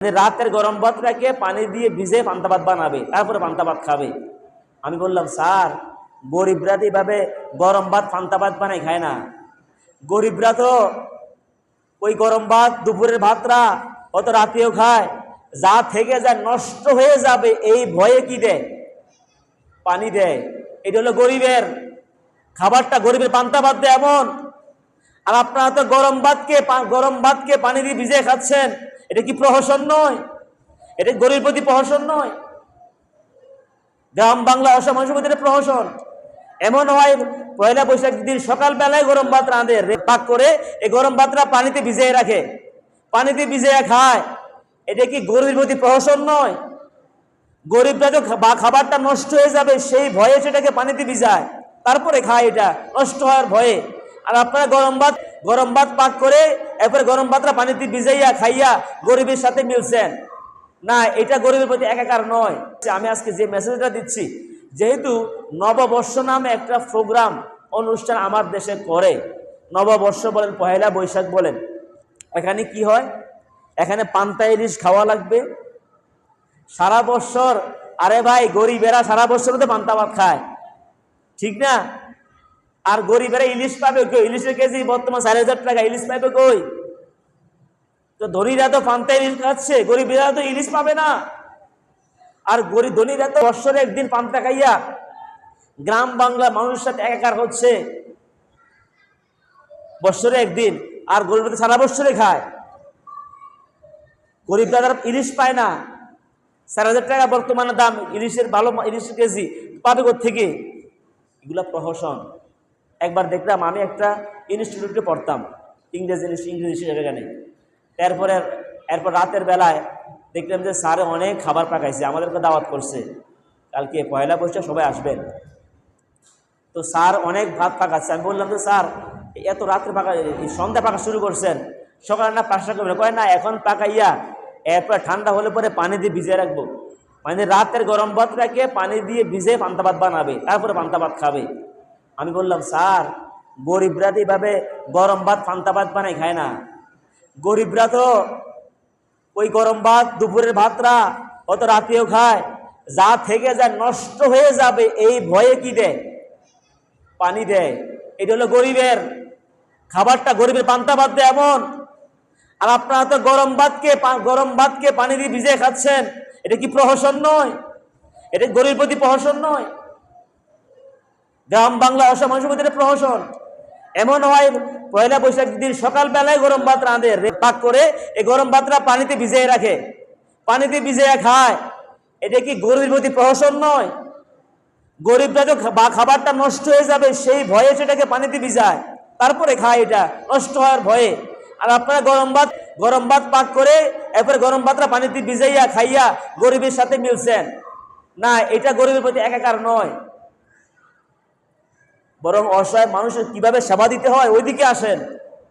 রাতের গরম ভাতটাকে পানি দিয়ে ভিজে পান্তা ভাত বানাবে, তারপরে পান্তা ভাত খাবে। আমি বললাম, স্যার, গরিবরা তো এইভাবে গরম ভাত, পান্তা ভাত বানাই খায় না। গরিবরা তো ওই গরম ভাত, দুপুরের ভাতরা অত রাতেও খায়। যা থেকে যায় নষ্ট হয়ে যাবে, এই ভয়ে কি দেয়? পানি দেয়। এটা হলো গরিবের, খাবারটা গরিবের পান্তা ভাত দেয় এমন। আর আপনারা তো গরম ভাতকে গরম ভাতকে পানি দিয়ে ভিজে খাচ্ছেন। এটা কি প্রহসন নয়? এটা গরিবের প্রতি প্রহসন নয়? গ্রাম বাংলা অসম মানুষের এটা প্রহসন। এমন হয়, পয়লা বৈশাখ দিন সকালবেলায় গরম ভাত রাঁধে পাক করে এই গরম ভাতটা পানিতে ভিজিয়ে রাখে। পানিতে ভিজিয়ে খায়। এটা কি গরিবের প্রতি প্রহসন নয়? গরিবরা তো খাবারটা নষ্ট হয়ে যাবে, সেই ভয়ে সেটাকে পানিতে ভিজায়। তারপরে খায় এটা, নষ্ট হওয়ার ভয়ে। আর আপনারা গরম ভাত গরম ভাত পাক করে এরপরে গরম ভাতটা পানিতে ভিজাইয়া খাইয়া গরিবের সাথে মিলছেন। না, এটা গরিবের প্রতি একাকার নয়। আমি আজকে যে মেসেজটা দিচ্ছি, যেহেতু নববর্ষ নামে একটা প্রোগ্রাম অনুষ্ঠান আমার দেশে করে। নববর্ষ বলেন, পহেলা বৈশাখ বলেন। এখানে কি হয়? এখানে পান্তা ইলিশ খাওয়া লাগবে। সারা বছর, আরে ভাই, গরিবেরা সারা বছর পান্তা ভাত খায়। ঠিক না? আর গরিবেরা ইলিশ পাবে কই? ইলিশের কেজি বর্তমান চার হাজার টাকা, ইলিশ পাবে কই? তো ধনীরা তো পান্তা ইলিশ খাচ্ছে, গরিবেরা তো ইলিশ পাবে না। আর গরিব ধনীরা তো বৎসরে একদিন পান্তা খাইয়া গ্রাম বাংলা মানুষের সাথে একাকার হচ্ছে। বৎসরে একদিন, আর গরিবরা তো সারা বৎসরে খায়। গরিব দাদার ইলিশ পায় না। চার হাজার টাকা বর্তমানে দাম, ইলিশের ভালো ইলিশের কেজি, পাবে থেকে এগুলা প্রহসন। একবার দেখলাম আমি একটা ইনস্টিটিউটে পড়তাম। ইংরেজি ইংরেজি এখানে এরপরে এরপর রাতের বেলায় দেখলাম যে স্যারে অনেক খাবার পাকাইছে, আমাদেরকে দাওয়াত করছে। কালকে পয়লা বৈশাখ সবাই আসবেন। তো স্যার অনেক ভাত পাকাচ্ছে। আমি বললাম যে, স্যার এত রাত্রে পাকা সন্ধ্যা পাকা শুরু করছেন। সকালে না পাঁচটা করবেন কয়, না, এখন পাকাইয়া এরপর ঠান্ডা হলে পরে পানি দিয়ে ভিজিয়ে রাখব। মানে রাতের গরম ভাতটাকে পানি দিয়ে ভিজে পান্তা ভাত বানাবে, তারপরে পান্তা ভাত খাবে। আমি বললাম, স্যার, গরিবরা তো এইভাবে গরম ভাত, ফান্তা ভাত বানাই খায় না। গরিবরা তো ওই গরম ভাত, দুপুরের ভাতরা অত রাতেও খায়। যা থেকে যায়, নষ্ট হয়ে যাবে, এই ভয়ে কি দেয়? পানি দেয়। এটা হলো গরিবের। খাবারটা গরিবের পান্তা ভাত দেয় এমন। আর আপনারা তো গরম ভাতকে গরম ভাতকে পানি দিয়ে ভিজে খাচ্ছেন। এটা কি প্রহসন নয়? এটা গরিবের প্রতি প্রহসন নয়? গ্রাম বাংলা অসম মানুষের প্রহসন। এমন হয়, পয়লা বৈশাখ দিন সকালবেলায় গরম ভাত রাঁধে পাক করে এই গরম ভাতটা পানিতে ভিজিয়ে রাখে। পানিতে ভিজিয়ে খায়। এটা কি গরিবের প্রতি প্রহসন নয়? গরিবরা তো খাবারটা নষ্ট হয়ে যাবে, সেই ভয়ে সেটাকে পানিতে ভিজায়। তারপরে খায় এটা, নষ্ট হওয়ার ভয়ে। আর আপনারা গরম ভাত গরম ভাত পাক করে এরপরে গরম ভাতটা পানিতে ভিজাইয়া খাইয়া গরিবের সাথে মিলছেন। না, এটা গরিবের প্রতি একাকার নয়। বরং অসহায় মানুষের কীভাবে সেবা দিতে হয় ওইদিকে আসেন।